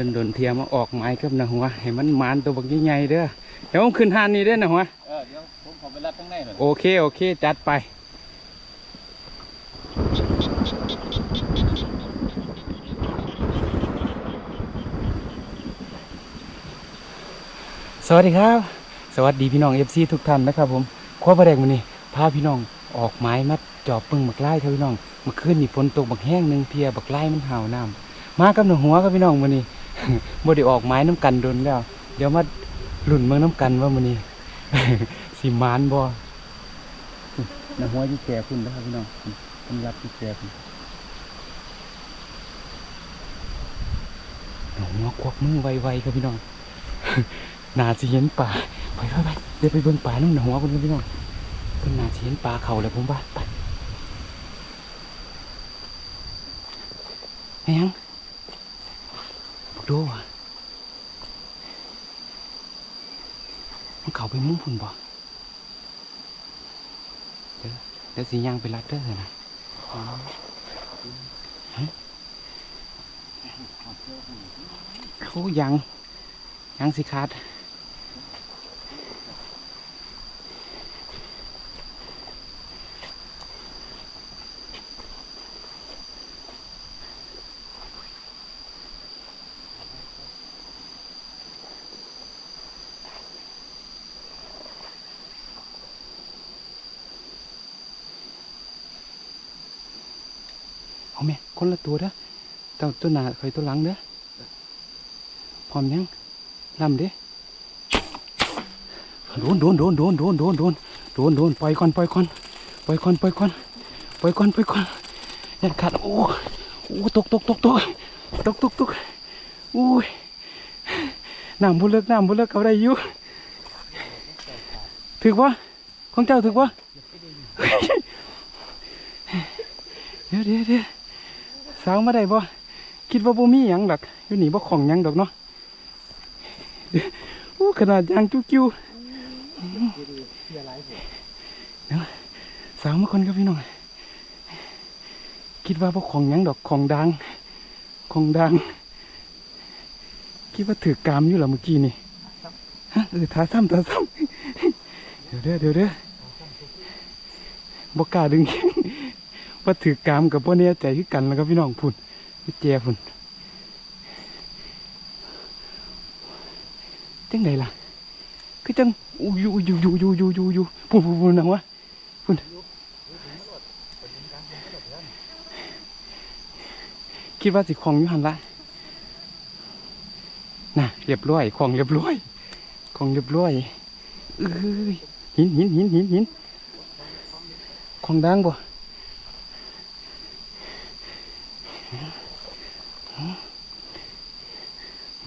ดินโดนเทียมมาออกไม้กับนะหัวให้มันหมานตัวบักใหญ่ๆเด้อเดี๋ยวผมขึ้นหานนี่เด้อนะหัวเออเดี๋ยวผมขอไปรับข้างในหน่อยโอเคโอเคจัดไปสวัสดีครับ สวัสดีพี่น้องเอฟซีทุกท่านนะครับผมขอประเด็นวันนี้พาพี่น้องออกไม้มาจอบปึงบักไล่ครับพี่น้องเมื่อคืนนี่ฝนตกบักแห้งหนึ่งเพียบักไล่มันห่าวน้ำมากับหนูหัวครับพี่น้องวันนี้ บ่ได้ออกไม้น้ำกันโดนแล้ว เดี๋ยวมาลุ่นเมืองน้ำกันว่าวันนี้สิมานบ่นะหัวยี่แก่คุณนะครับพี่น้องผมรับยี่แก่คุณนะหัวควักมือไวๆครับพี่น้องนาสิเห็นป่าไปไปไปเดี๋ยวไปเบิ่งป่าน้องนะหัวคุณครับพี่น้องเพิ่นนาสิเห็นป่าเขาแล้วผมว่าไปไอ้ยัง บอกดูว่ะมันเขาไปมุ่งพุ่นบ่เดี๋ยวเดี๋ยวสีย่างไปรัดเด้อเถอะนะฮะเขายังยังสิขาด เอาแม่คนละตัวเด้อเต่าตัวหนาคอยตัวหลังเด้อพร้อมยังลำเด้โดนโดนโดนโดนโดนโดนโดนโดนโดนปล่อยก่อนปล่อยก่อนปล่อยก่อนปล่อยก่อนปล่อยก่อนปล่อยก่อนอย่าขาดโอ้โอ้ตกตกตกตกตกตกตกโอ้ยน้ำบุเลิกน้ำบุเลิกเอาได้อยู่ถึกวะของเจ้าถึกวะเดี๋ยวเดี๋ยวเดี๋ยว สาวมาได้บ่คิดว่าบ่มีหยังดอกอยู่นี่บ่ของหยังดอกเนาะเดี๋ยวโอ้ขนาดยางกิ้วเดี๋ยวสาวมาคนครับพี่น้องคิดว่าบ่ของหยังดอกของดังของดัง คิดว่าถือกามอยู่หรอเมื่อกี้นี่ฮะเออทาซ้ำทาซ้ำเดี๋ยวเด้อเดี๋ยวเด้อบ่กล้าดึง ว่าถือกามกับพวกนี้ใจคือกันแล้วครับพี่น้องพุ่นพี่แจพุ่นจังไดล่ะคือจังอูยู่อยู่อยู่อยู่อยู่อยู่อยู่พุ่นพุ่นพุ่นนะวะพุ่นคิดว่าสิของอยู่หันละน่ะเรียบร้อยของเรียบร้อยของเรียบร้อยเอ้ยหินหินหินหินหินของดังบ่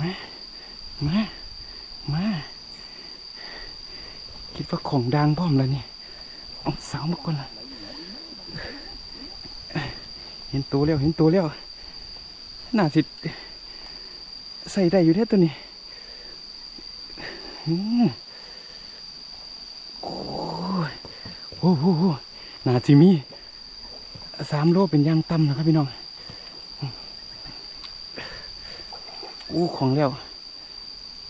มา มา มา คิดว่าของดังพ้อมแล้วนี่เอาสาวมาก่อนละเห็นตัวแล้วเห็นตัวแล้วน่าสิใส่ได้อยู่แท้ตัวนี้อืมโอ้โอ้โหน่าจิมีสามโลเป็นย่างต่ำนะครับพี่น้องอู้ของเลี้ยว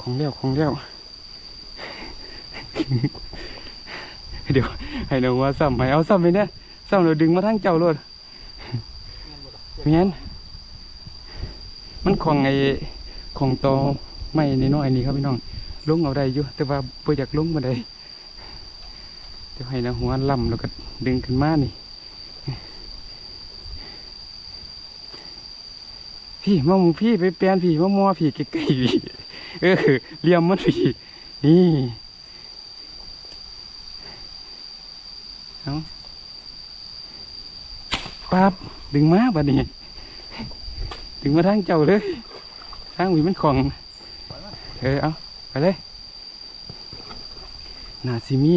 ของเลี้ยวของเลี้ยว เดี๋ยวให้น้องว่าซ้ำให้เอาซ้ำไปเนี่ยซ้ำเราดึงมาทั้งเจ้าเลยเมียนมันของไอของตอไม่ในน้อยนี่ครับพี่น้องลงเอาได้อยู่แต่ว่าเพื่ออยากลงมาได้เดี๋ยวให้น้องหัวลำแล้วก็ดึงขึ้นมานี่พี่มาหมูพี่ไปเปลี่ยนพี่มามัวพี่ใกล้ๆพี่เออเหลี่ยมมันพี่นี่ เอาปั๊บดึงมาบัดนี้ดึงมาทางเจ้าเลยทางวีมันของเออเอาไปเลยนาซิมี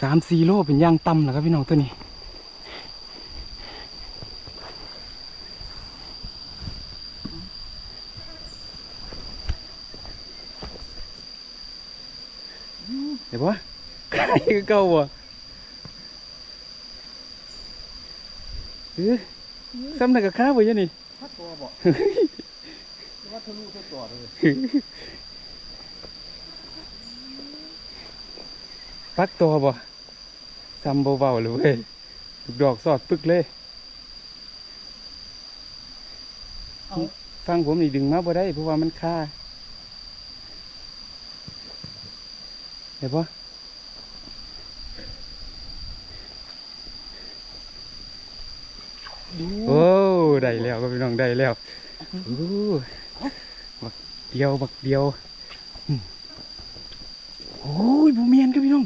สามสี่โลเป็นย่างต่ำนะครับพี่น้องตัวนี้เดี๋ยววะขายคือเก่าบ่ เออซ้ำหนักกับข้าวไปยังนี่พัดตัวบ่ว่าทะลุใส่ตัวเลยปักตัวบ่ซ้ำเบาๆเลยเว้ยลูกดอกสอดปึกเลยเอาฟังผมนี่ดึงมาบ่ได้เพราะว่ามันคาเห็นปะ โอ้ได้แล้วก็พี่น้องได้แล้วโอ้บักเดียวบักเดียวอืมโอ้ยผมเมียนครับพี่น้อง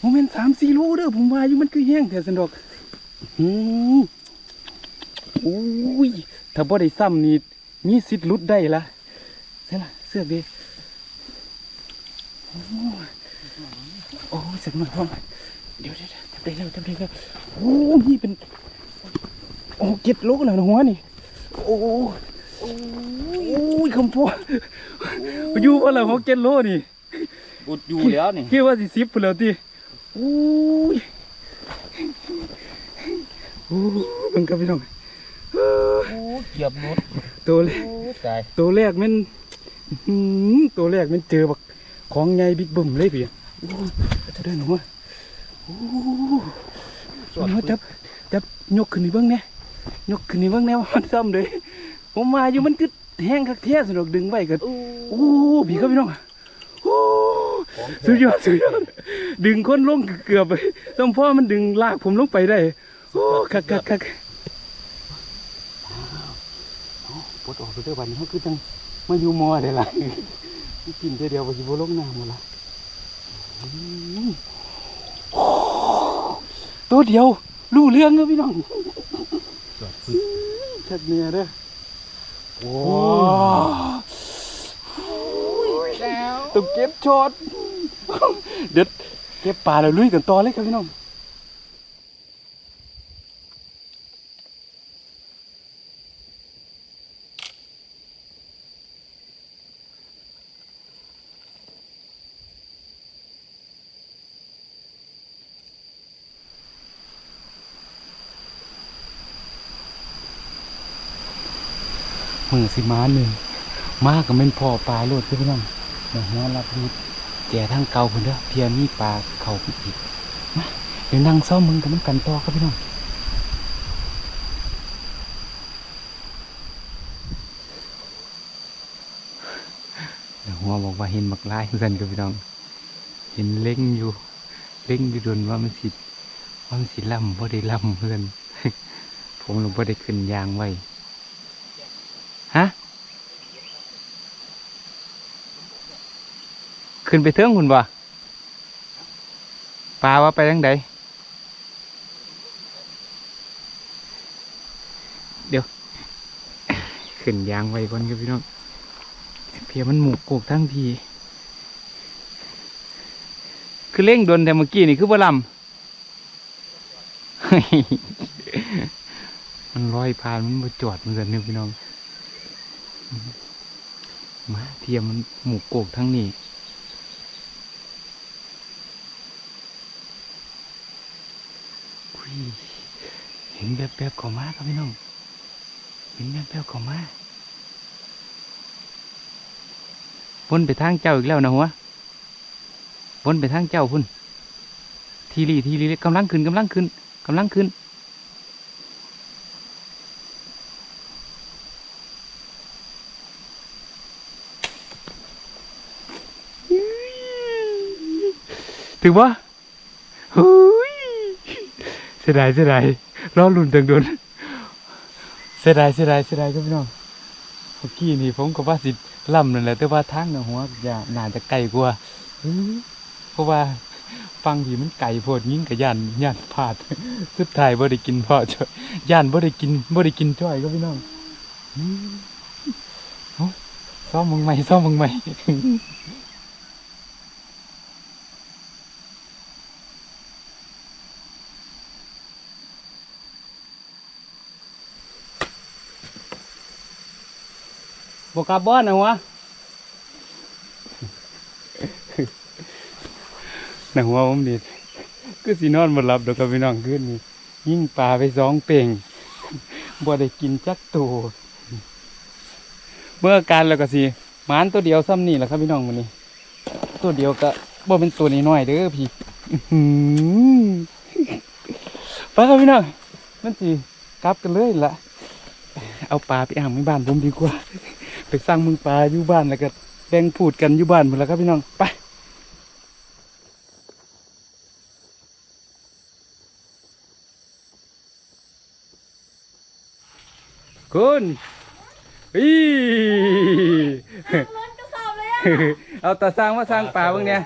ผมเมียนสามสี่โลเด้อผมว่าอยู่มันคือแห้งแต่สันดอกอืมโอ้ยถ้าบ่ได้ซ้ำนี่มีสิทธิ์หลุดได้ละใช่ละเสือกดีโอ้ยโอ้ยสักหน่อยพ่อมาเดี๋ยวเดี๋ยวเดี๋ยวจำได้แล้วจำได้แล้วโอ้ยนี่เป็น โอ้เจ็ดโลแล้วนะหัวนี่ โอ้โอ้ยคำพูดอยู่ว่าละหกเจ็ดโลนี่อุดอยู่แล้วนี่คิดว่าสิสิบพุ่นแล้วติโอ้ยโอ้ยมันก็พี่น้องเอ้อโอ้เกียบรถตัวแรกโอ้ตายตัวแรกมันอื้อหือตัวแรกมันเจอบักของใหญ่บิ๊กบึ้มเลยพี่โอ้ยจะได้หนูวะโอ้ยสวดหนูจับจับยกขึ้นนี่เบิ่งแหน่ย กขึ้นนี่เบิ่งแหน่ว่ามันซ้ำเลยผมมาอยู่มันคือแห้งคักแท้สนุกดึงไว้ก็โอ้โอ้พี่ครับพี่น้องโอ้ของแท้สุดยอดสุดยอดดึงคนลงเกือบไปสมพ่อมันดึงลากผมลงไปได้โอ้คักคักคักปวดออกไปเด้อวันนี้เขาคือจังมาอยู่มอได้ละกินเดียวเดียวไปสิบลงน้ำหมดละอืมโอ้ตัวเดียวรู้เรื่องครับพี่น้อง จอดปึ๊บชัดเนียเด้อโอ้แล้วต้องเก็บช็อตเด็ดเก็บปลาแล้วลุยกันต่อเลยครับพี่น้อง มือสิมาหนึ่งมาก็เป็นพ่อปลาโลดคือพี่น้องมาหัวรับรูดแจทางเก่าพุ่นเด้อเพียมีปลาเขาไปอีกมาเดี๋ยวนั่งซ้อมมึงกันน้ำกันต่อครับพี่น้องเดี๋ยวหัวบอกว่าเห็นมักลายเหมือนกับพี่น้อง เห็นเล็งอยู่เล็งอยู่โดนว่ามันสิว่ามันสิล่ำบ่ได้ล่ำเพื่อนผมลงบ่ได้ขึ้นยางไว้ ฮะ ขึ้นไปเทิงคุณบ่ปลาว่าไปทางใดเดี๋ยว ขึ้นยางไว้ก่อนครับพี่น้องเพียมันหมูกโกกทั้งที คือเร่งโดนแต่เมื่อกี้นี่คือบ่ลำมันลอยผ่านมันมาจอดมือนกันเนี่ยพี่น้องมาเทียมมันหมูโกกทั้งนี้อุ้ยเห็นแบบแบบๆเขามาครับพี่น้อง เห็นแบบแบบๆเขามาวนไปทางเจ้าอีกแล้วนะหัววนไปทางเจ้าพุ่น ทีรีทีรีกำลังขึ้นกำลังขึ้นกำลังขึ้นถือว่าเฮ้ยเสียดายเสียดาย รอลุ่นตังโดนเสียดายเสียดายเสียดายครับพี่น้องเมื่อกี้นี่ผมก็ว่าสิล่ำนั่นแหละแต่ว่าทางน่ะหัวอย่าน่าจะไกลกว่าเพราะว่าฟังที่มันไก่โพดยิ่งกับย่านย่านพลาด สุดท้ายบ่ได้กินพอจ้อยย่านบ่ได้กินบ่ได้กินจ้อยครับพี่น้องอืมเอ้อมมึงใหมซ่อมมึงใหม บกลับบ้านนะวะหนัวผมดีก็สินอนบนหลับเดอกกับพี่น้องขึ้นนี่ยิ่งปลาไปสองเป่งบ่ได้กินจักตัวเมื่อการแล้วก็สิหมานตัวเดียวซ้ำนี่แหละครับพี่น้องมันนี้ ตัวเดียวก็บ่เป็นตัวนี้น้อยเด้อพี่ไปครับพี่น้องมันสิกลับกันเลยละเอาปลาไปอ่างในบ้านผมดีกว่า ไปสร้างมึงปลาอยู่บ้านแล้วก็แบ่งพูดกันอยู่บ้านหมดแล้วครับพี่น้องไปคุณอีล้นกระสอบเลยอะเอาตาสร้างมาสร้างปลาเบิ่งเนี่ย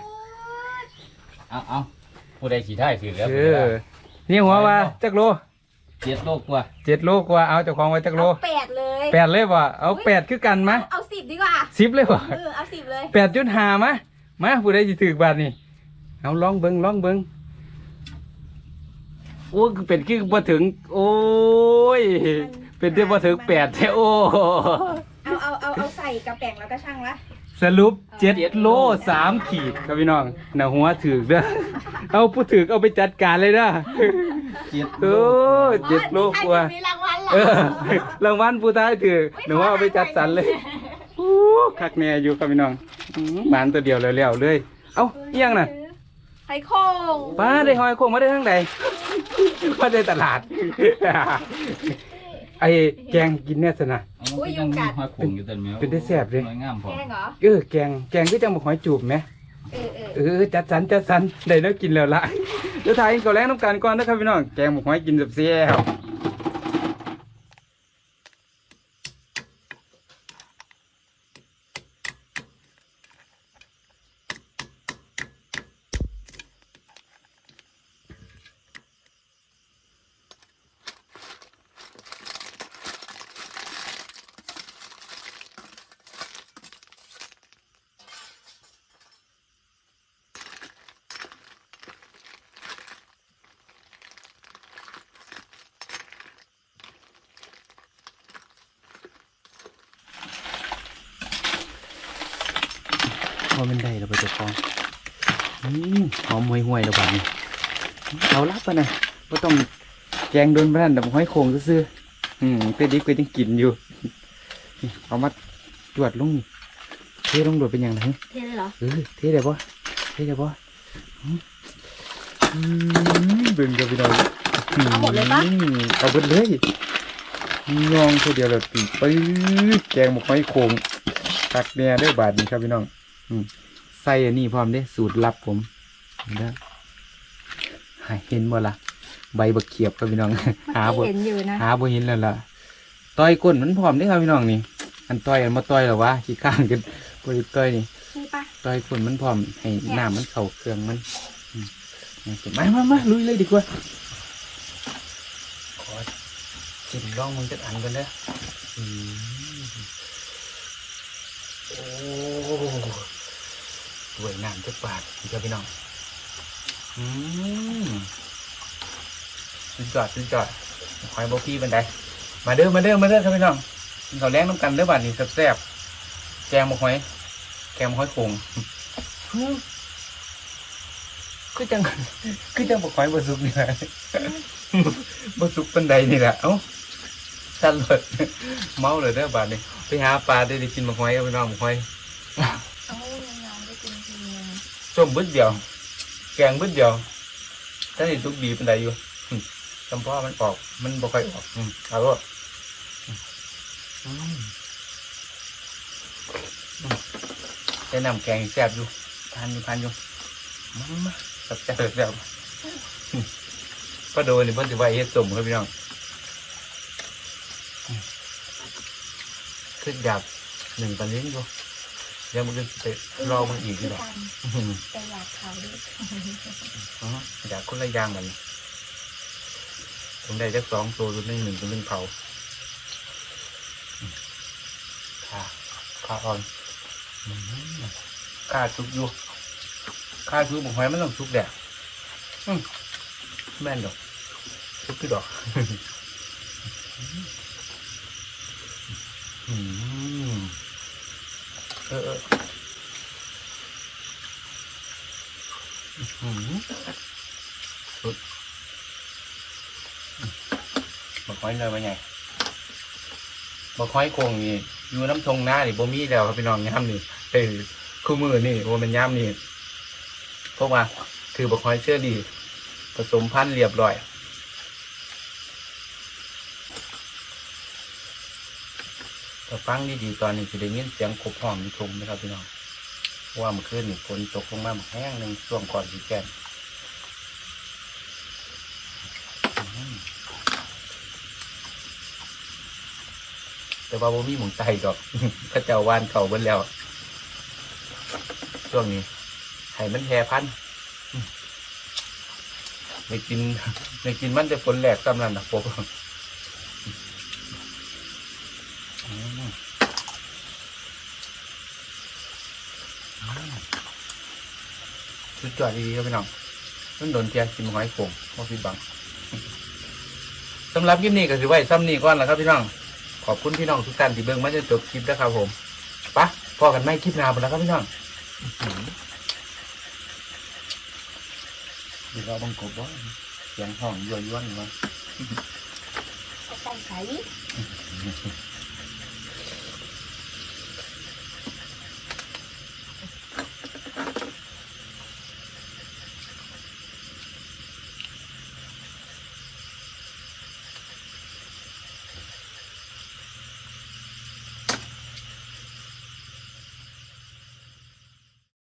เอาเอาผู้ใดขี่ได้ถือแล้วเออนี่หัวว่าจักโลเจ็ดโลกว่าเจ็ดโลกว่าเอาเจ้าของไว้จักโลเอาแปดเลย แปดเลยว่ะเอาแปดคือกันมะเอาเอาสิบดีกว่าสิบเลยว่ะเออเอาสิบเลยแปดจุดห้ามะมาผู้ใดสิถือบาทนี่เอาลองเบิ่งลองเบิ่งโอ้คือเป็นคือบ่ถึง โอ้ย เป็นที่บ่ถึงแปดแท้โอ้เอาเอาเอาเอาใส่กระแป้งแล้วก็ช่างละ สรุปเจ็ดโลสามขีดครับพี่น้องน่ะหัวถือเด้อเอาผู้ถือเอาไปจัดการเลยเด้อเจ็ดโอ้เจ็ดโลกว่ามีรางวัลเหรอเออรางวัลผู้ท้ายถือหนูว่าเอาไปจัดสรรเลยโอ้คักแน่อยู่ครับพี่น้องอื้อหมานตัวเดียวแล้วๆเลย เอ้าเอียงน่ะไข่โค้งป้าได้หอยโคงมาได้ทั้งใดมาได้ตลาด ไอ้แกงกินเนี่ยสนะ เอามันก็ยังมีหอยโขงอยู่แต่แมวเป็นได้แซ่บเลย น้อยงามพอแกงเหรอ เออแกงแกงก็จังบอกหอยจูบไหม เออเออ เออจัดสรรจัดสรรได้แล้วกินแล้วละเดี๋ยวถ่ายก่อนแรงน้ำกันก่อนนะครับพี่น้องแกงบอกหอยกินแบบเสียบ ว่ามันได้แล้วไปเจ้าของอืมหอมห่วยห่วยๆแล้วบ้านี้เอาลับไปนะก็ต้องแกงโดนบ้านแต่หอยโคงซื่อๆอืมเพื่อดิบก็ยังกินอยู่นี่เอามาจวดลงนี่เทลงโดดเป็นอย่างไรเทเลยเหรอเออเทได้ปะเทได้ปะอืมอืมเบิ่งกับพี่น้องเอาหมดเลยปะอืมเอาหมดเลยยองตัวเดียวเลยปีปื้ดแกงหมกหอยโขงตักแหน่เด้อบาทนี้ครับพี่น้องอืม ใส่อันนี้พร้อมเด้สูตรลับผมเด้อหาเห็นบ่ล่ะใบบักเขียบครับพี่น้อง หาบ่เห็นอยู่นะหาบ่เห็นแล้วล่ะต่อยก้นมันพร้อมเด้ครับพี่น้องนี่ อันต่อยอันมาต่อยหรอวะขี้ข้างกันบ่ได้ต่อยนี่ใช่ปะต่อยก้นมันพร้อมให้น้ำมันเข้าเครื่องมันอืมมามามาลุยเลยดีกว่าขอจิ้มลองมึงจักอันกันเด้ออืมโอ้ สวยงามจักบาทนี่ครับพี่น้อง อืมสุดยอดสุดยอดหอยบกี้บันไดมาเด้อมาเด้อมาเด้อครับพี่น้องกินข้าวแรงน้ำกันเด้อบาทนี่แซ่บๆแกงมกหอย แกงมกหอยโขงคือจังคือจังบอกหอยบสุกนี่แหละบสุกปันใดนี่แหละเอ้าตันเลยเมาเลยเด้อบาทนี่ไปหาปลาได้ได้กินมกหอยเอาไปน้องมกหอย เอาน้องได้กินทีนึง ส้มบึ้ดเดียว แกงบึ้ดเดียวถ้าสิทุกดีเปันใดอยู่จำเพาะมันออก มันบ่ค่อยออกอืมเอาลูกอืมอืมได้นำแกงแซ่บอยู่ทานอยู่ทานอยู่มามาแซ่บแซ่บแซ่บอืมก็โดนนี่เพิ่นสิว่าเฮ็ดสมครับพี่น้องอืมขึ้นหยาบหนึ่งตอนนี้อยู่ ยังมันไปรอมันอีกอยู่หรอกอืมแต่อยากเขาด้วยอ๋ออยากคนละอย่างมันผมได้จักสองตัวตัวนึงหนึ่งตัวนึงเผาอืมขาขาอ่อนอืมขาชุกอยู่ขาชุกบอกไว้มันต้องชุกแดดแม่นดอกชุกคือดอก อืมเออเอออืม สุดบอกไว้เลยว่าไงบอกไว้โคงนี่อยู่น้ำทงหน้านี่บ่มีแล้วครับพี่น้องย่ำนี่เออคู่มือนี่ว่ามันย่ำนี่เพราะว่าคือบกหอยเชื่อดี ผสมพันธุ์เรียบร้อยถ้าฟังดีๆตอนนี้จะได้ยินเสียงกบห้องอยู่ทุมนะครับพี่น้องว่าเมื่อคืนนี่ฝนตกลงมาแห้งหนึ่งช่วงก่อนสีแก่น แต่ว่าบ่มีหมุนไตดอกพระเจ้าวานเก่าเบิ้แล้วช่วงนี้ไข่มันแพร่พันธุ์ไม่กินไม่กินมันจะฝนแหลกซ้ำนันนะพวกอืมสุดยอดดีครับพี่น้องมันโดนเทียนกินหอยโข่งว่าพี่บังสำหรับคลิปนี้ก็ถือไว้ซ้ำนี้ก่อนแหละครับพี่น้อง ขอบคุณพี่น้องทุกท่านที่เบิ่งมาจนจบคลิปนะครับผมไปะพอกันไม่คลิปหน้าหมดแล้วครับพี่น้องดีเราบังกบว่าเสียงห้องยั่วย้วนว่าเอาไปใส่